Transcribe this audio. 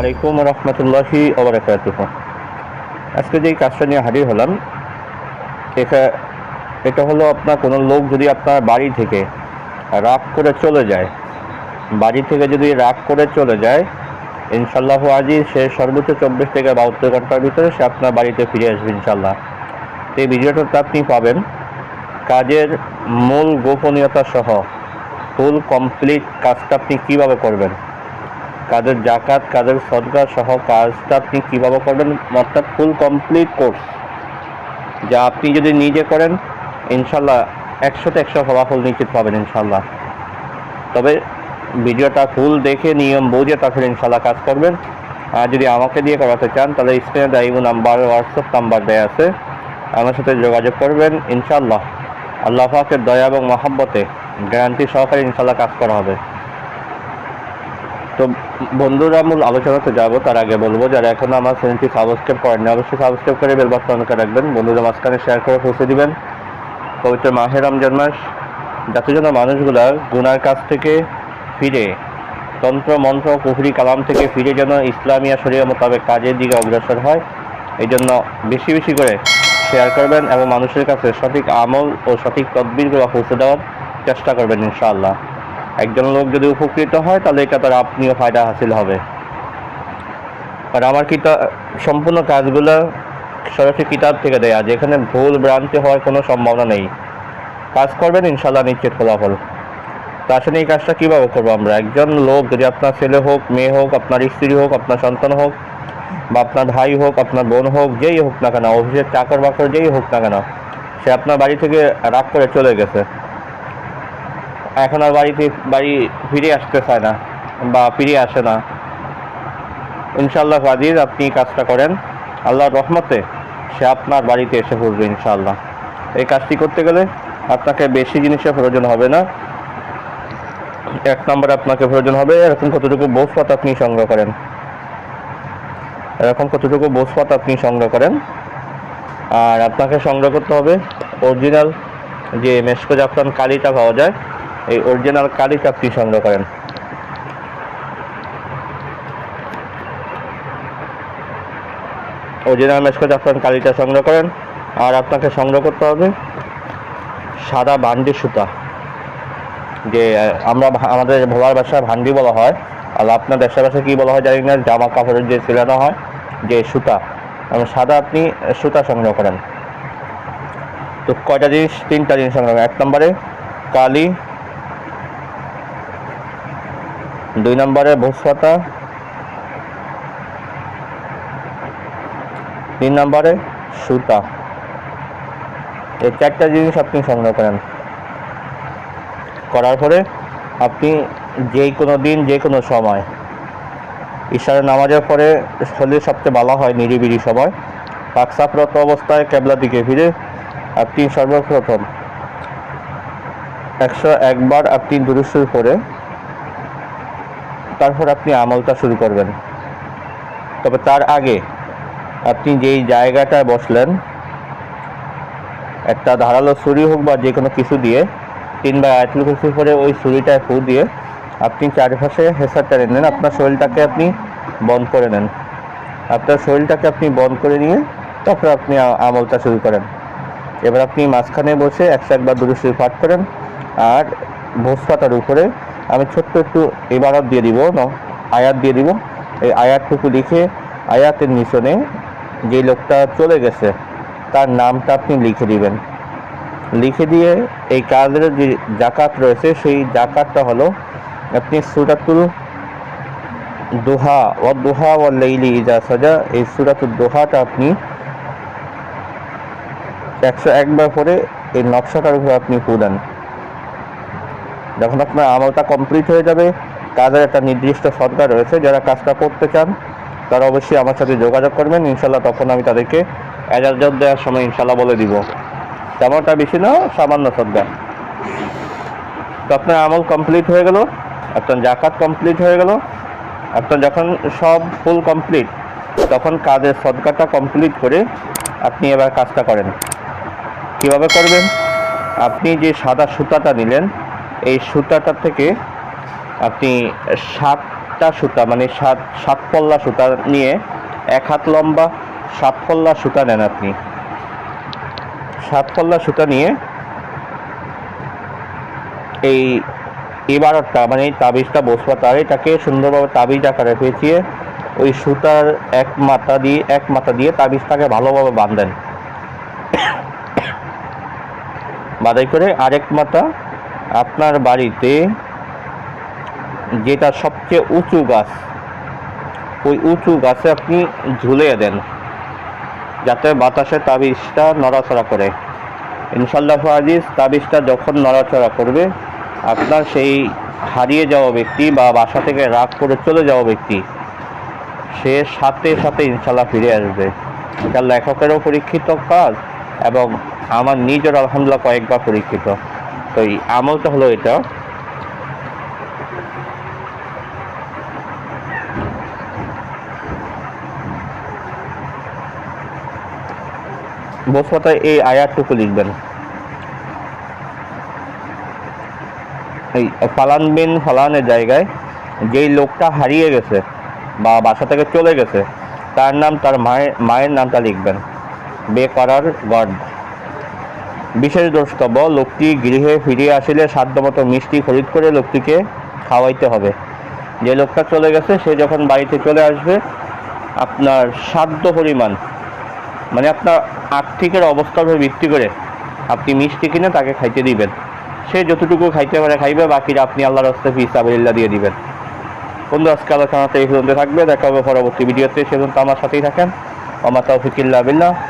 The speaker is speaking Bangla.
আলাইকুম রহমতুল্লাহি আজকে যেই কাজটা নিয়ে হাজির হলাম, এটা এটা হলো আপনার কোনো লোক যদি আপনার বাড়ি থেকে রাগ করে চলে যায়, বাড়ি থেকে যদি রাগ করে চলে যায় ইনশাল্লাহ আজই সে সর্বোচ্চ চব্বিশ থেকে বাহাত্তর ঘণ্টার ভিতরে সে আপনার বাড়িতে ফিরে আসবে ইনশাল্লাহ তো এই ভিডিওটাতে আপনি পাবেন। কাজের মূল গোপনীয়তা সহ ফুল কমপ্লিট কাজটা আপনি কীভাবে করবেন? কাজের জাকাত, কাজের সদকা সহ কাজটা আপনি কীভাবে করবেন? অর্থাৎ ফুল কমপ্লিট কোর্স যা আপনি যদি নিজে করেন, ইনশাল্লাহ একশোতে একশো ফলাফল নিশ্চিত পাবেন, ইনশাল্লাহ। তবে ভিডিওটা ফুল দেখে, নিয়ম বুঝে তারপরে ইনশাল্লাহ কাজ করবেন। আর যদি আমাকে দিয়ে করাতে চান, তাহলে স্ক্রিনে দায়ী নাম্বার হোয়াটসঅ্যাপ নাম্বার দেওয়া আছে। আমার সাথে যোগাযোগ করবেন, ইনশাল্লাহ। আল্লাহ পাকের দয়া এবং মহাব্বতে গ্যারান্টি সহকারে ইনশাল্লাহ কাজ করা হবে। তো বন্ধুরা, মূল আলোচনাতে যাব, তার আগে বলব যারা এখনও আমার চ্যানেলটি সাবস্ক্রাইব করেন অবশ্যই সাবস্ক্রাইব করে বেল রাখবেন। বন্ধুরা মাঝখানে শেয়ার করে পৌঁছে দিবেন। পবিত্র মাহে রমজান মাস, যাতে যেন মানুষগুলা গুনার কাছ থেকে ফিরে, তন্ত্র, মন্ত্র, কুফরি, কালাম থেকে ফিরে যেন ইসলামিয়া শরীয় মোতাবেক কাজের দিকে অগ্রসর হয়। এই জন্য বেশি বেশি করে শেয়ার করবেন এবং মানুষের কাছে সঠিক আমল ও সঠিক তদবিরগুলো পৌঁছে দেওয়ার চেষ্টা করবেন ইনশাআল্লাহ। একজন লোক যদি উপকৃত হয়, তাহলে এটা তার আপনিও ফায়দা হাসিল হবে। আর আমার কিতাব সম্পূর্ণ কাজগুলো সরাসরি কিতাব থেকে দেয়া যেখানে ভুল ভ্রান্তি হওয়ার কোনো সম্ভাবনা নেই। কাজ করবেন ইনশাল্লাহ নিশ্চিত ফলাফল। তা আসলে এই কাজটা কীভাবে করব আমরা? একজন লোক যদি আপনার ছেলে হোক, মেয়ে হোক, আপনার স্ত্রী হোক, আপনার সন্তান হোক, বা আপনার ভাই হোক, আপনার বোন হোক, যেই হোক না কেন, অফিসের চাকর বাকর যেই হোক না কেন, সে আপনার বাড়ি থেকে রাগ করে চলে গেছে। এখন আর বাড়িতে, বাড়ি ফিরে আসতে চায় না বা ফিরে আসে না। ইনশাল্লাহ ফাদির আপনি কাজটা করেন। আল্লাহর রহমতে সে আপনার বাড়িতে এসে পড়বে ইনশাল্লাহ এই কাজটি করতে গেলে আপনাকে বেশি জিনিসের প্রয়োজন হবে না। এক নম্বরে আপনাকে প্রয়োজন হবে এরকম কতটুকু বোসপাত আপনি সংগ্রহ করেন। এরকম কতটুকু বোসপাত আপনি সংগ্রহ করেন। আর আপনাকে সংগ্রহ করতে হবে অরিজিনাল যে মেসকো জাফরান কালিটা পাওয়া যায় এই অরিজিনাল কালিটা আপনি সংগ্রহ করেন। অরিজিনাল মেসকো জাফরান কালিটা সংগ্রহ করেন। আর আপনাকে সংগ্রহ করতে হবে সাদা বান্ডি সুতা, যে আমরা আমাদের ভোলার ভাষায় ভান্ডি বলা হয়। আর আপনার দেশের ভাষায় কী বলা হয় জানি না, জামা কাপড়ের যে সিলানো হয়, যে সুতা সাদা আপনি সুতা সংগ্রহ করেন। তো কয়টা জিনিস? তিনটা জিনিস সংগ্রহ এক নম্বরে কালি দুই নম্বরে ভোজপাতা তিন নম্বরে সুতা। এই চারটা জিনিস আপনি সংগ্রহ করেন। করার পরে আপনি যে কোনো দিন যে কোনো সময়, ঈশ্বরের নামাজের পরে শরীর সবচেয়ে ভালো হয় নিরিবিলি সময় পাকসাফরত অবস্থায় কেবলা দিকে ফিরে আপনি সর্বপ্রথম একশো একবার আপনি দুরুসুর করে তারপর আপনি আমলটা শুরু করবেন। তবে তার আগে আপনি যেই জায়গাটায় বসলেন, একটা ধারালো ছুরি হোক বা যে কোনো কিছু দিয়ে তিনবার আয়তুল কুরসি করে ওই ছুরিটায় ফু দিয়ে আপনি চারপাশে হেসার টেনে নেন। আপনার শরীরটাকে আপনি বন্ধ করে নেন। আপনার শরীরটাকে আপনি বন্ধ করে নিয়ে তারপর আপনি আমলটা শুরু করেন। এবার আপনি মাঝখানে বসে একশো একবার দুরুশ্রী পাঠ করেন আর ভোজ পাতার উপরে আমি ছোট্ট একটু ইবারত দিয়ে দিব, ন, আয়াত দিয়ে দিব। এই আয়াতটুকু লিখে, আয়াতের মিশনে যে লোকটা চলে গেছে, তার নামটা আপনি লিখে দিবেন। লিখে দিয়ে এই কাজের যে জাকাত রয়েছে, সেই জাকাতটা হলো আপনি সুরাতুল দোহা ও দোহা ও লেইলি ইজা সাজা, এই সুরাতুল দোহাটা আপনি একশো একবার করে এই নকশাটার উপরে আপনি দেন যখন আপনার আমলটা কমপ্লিট হয়ে যাবে, তাদের একটা নির্দিষ্ট সরকার রয়েছে, যারা কাজটা করতে চান, তারা অবশ্যই আমার সাথে যোগাযোগ করবেন ইনশাল্লাহ তখন আমি তাদেরকে এজাজত দেওয়ার সময় ইনশাল্লাহ বলে দিব। তেমনটা বেশি না, সামান্য সদ্গা তো আপনার আমল কমপ্লিট হয়ে গেল, আপনার জাকাত কমপ্লিট হয়ে গেল, আপনার যখন সব ফুল কমপ্লিট তখন কাজের সদকাটা কমপ্লিট করে আপনি এবার কাজটা করেন। কীভাবে করবেন? আপনি যে সাদা সুতাটা নিলেন এই সুতাটা থেকে আপনি সাতটা সুতা মানে সাত সাত পল্লা সুতা নিয়ে এক হাত লম্বা সাত পল্লা সুতা নেন আপনি। সাত পল্লা সুতা নিয়ে এই এবারটা মানে তাবিজটা বসবা, তার এটাকে সুন্দরভাবে তাবিজ আকারে পেঁচিয়ে ওই সুতার এক মাথা দিয়ে, এক মাথা দিয়ে তাবিজটাকে ভালোভাবে বাঁধেন। বাঁধাই করে আরেক মাথা আপনার বাড়িতে যেটা সবচেয়ে উঁচু গাছ, ওই উঁচু গাছে আপনি ঝুলিয়ে দেন, যাতে বাতাসে তাবিজটা নড়াচড়া করে। ইনশাল্লাহ আজিজ, তাবিজটা যখন নড়াচড়া করবে, আপনার সেই হারিয়ে যাওয়া ব্যক্তি বা বাসা থেকে রাগ করে চলে যাওয়া ব্যক্তি, সে সাথে সাথে ইনশাল্লাহ ফিরে আসবে। এটা লেখকেরও পরীক্ষিত কাজ এবং আমার নিজের আলহামদুলিল্লাহ কয়েকবার পরীক্ষিত। তো এই আমলটা হলো এটা। বসপাতায় এই আয়াতটুকু লিখবেন। এই ফালান বিন ফালানের জায়গায় যেই লোকটা হারিয়ে গেছে বা বাসা থেকে চলে গেছে, তার নাম তার মায়ের মায়ের নামটা লিখবেন। বে করার গড বিশেষ দ্রষ্টব্য লোকটি গৃহে ফিরে আসিলে সাধ্যমতো মিষ্টি খরিদ করে লোকটিকে খাওয়াইতে হবে। যে লোকটা চলে গেছে, সে যখন বাড়িতে চলে আসবে, আপনার সাধ্য পরিমাণ মানে আপনার আর্থিকের অবস্থার উপর ভিত্তি করে আপনি মিষ্টি কিনে তাকে খাইতে দিবেন। সে যতটুকু খাইতে পারে খাইবে বাকিটা আপনি আল্লাহর রাস্তে ফি সাবিল্লা দিয়ে দিবেন। বন্ধু, আজকে আলোচনাতে এই পর্যন্ত থাকবে। দেখা হবে পরবর্তী ভিডিওতে। সে পর্যন্ত আমার সাথেই থাকেন। আমার তৌফিকিল্লা বিল্লাহ।